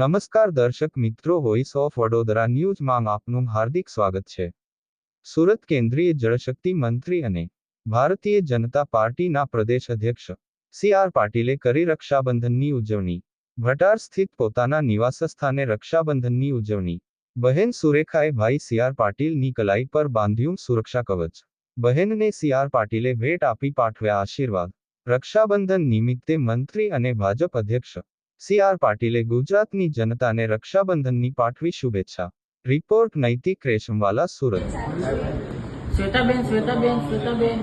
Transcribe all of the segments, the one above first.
નમસ્કાર દર્શક મિત્રો વોઇસ ઓફ વડોદરા ન્યૂઝમાં આપનું હાર્દિક સ્વાગત છે. સુરત કેન્દ્રીય જળશક્તિ મંત્રી અને ભારતીય જનતા પાર્ટીના પ્રદેશ અધ્યક્ષ સી આર પાટીલે કરી રક્ષાબંધનની ઉજવણી. ભટાર સ્થિત પોતાના નિવાસસ્થાને રક્ષાબંધનની ઉજવણી. બહેન સુરેખાએ ભાઈ સી આર પાટીલની કલાઈ પર બાંધ્યું સુરક્ષા કવચ. બહેનને સી આર પાટીલે ભેટ આપી પાઠવ્યા આશીર્વાદ. રક્ષાબંધન નિમિત્તે મંત્રી અને ભાજપ અધ્યક્ષ સી આર પાટીલે ગુજરાતની જનતાને રક્ષાબંધનની પાઠવી શુભેચ્છા રિપોર્ટ નૈતિક રેશમવાલા સુરત શ્વેતાબેન શ્વેતાબેન શ્વેતાબેન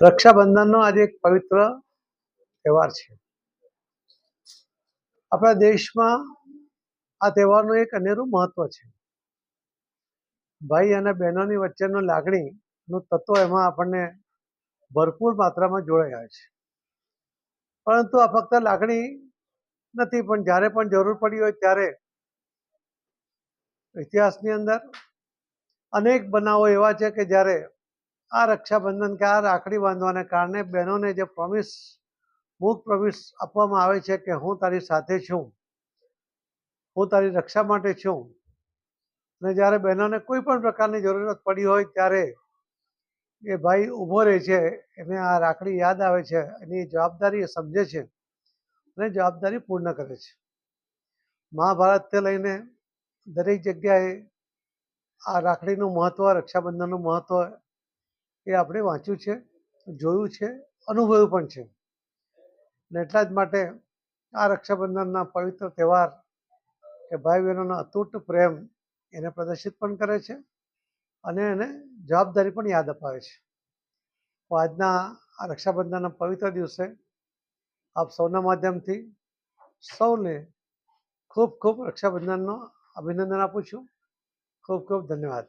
રક્ષાબંધનનો આજે એક પવિત્ર તહેવાર છે. આપણા દેશમાં આ તહેવારનું એક અનેરું મહત્વ છે. ભાઈ અને બહેનોની વચ્ચેનો લાગણીનું તત્વ એમાં આપણને ભરપૂર માત્રામાં જોડાયા છે. પરંતુ આ ફક્ત લાગણી નથી, પણ જ્યારે પણ જરૂર પડી હોય ત્યારે ઇતિહાસની અંદર અનેક બનાવો એવા છે કે જ્યારે આ રક્ષાબંધન કે આ રાખડી બાંધવાને કારણે બહેનોને જે પ્રોમિસ મૂક પ્રોમિસ આપવામાં આવે છે કે હું તારી સાથે છું, હું તારી રક્ષા માટે છું. અને જ્યારે બહેનોને કોઈ પણ પ્રકારની જરૂરત પડી હોય ત્યારે એ ભાઈ ઊભો રહે છે, એને આ રાખડી યાદ આવે છે, એની જવાબદારી એ સમજે છે અને જવાબદારી પૂર્ણ કરે છે. મહાભારતથી લઈને દરેક જગ્યાએ આ રાખડીનું મહત્ત્વ રક્ષાબંધનનું મહત્ત્વ એ આપણે વાંચ્યું છે, જોયું છે, અનુભવ્યું પણ છે. ને એટલા જ માટે આ રક્ષાબંધનના પવિત્ર તહેવાર કે ભાઈ બહેનોનો અતૂટ પ્રેમ એને પ્રદર્શિત પણ કરે છે અને એને જવાબદારી પણ યાદ અપાવે છે. તો આજના આ રક્ષાબંધનના પવિત્ર દિવસે આપ સૌના માધ્યમથી સૌને ખૂબ ખૂબ રક્ષાબંધનનો અભિનંદન આપું છું. ખૂબ ખૂબ ધન્યવાદ.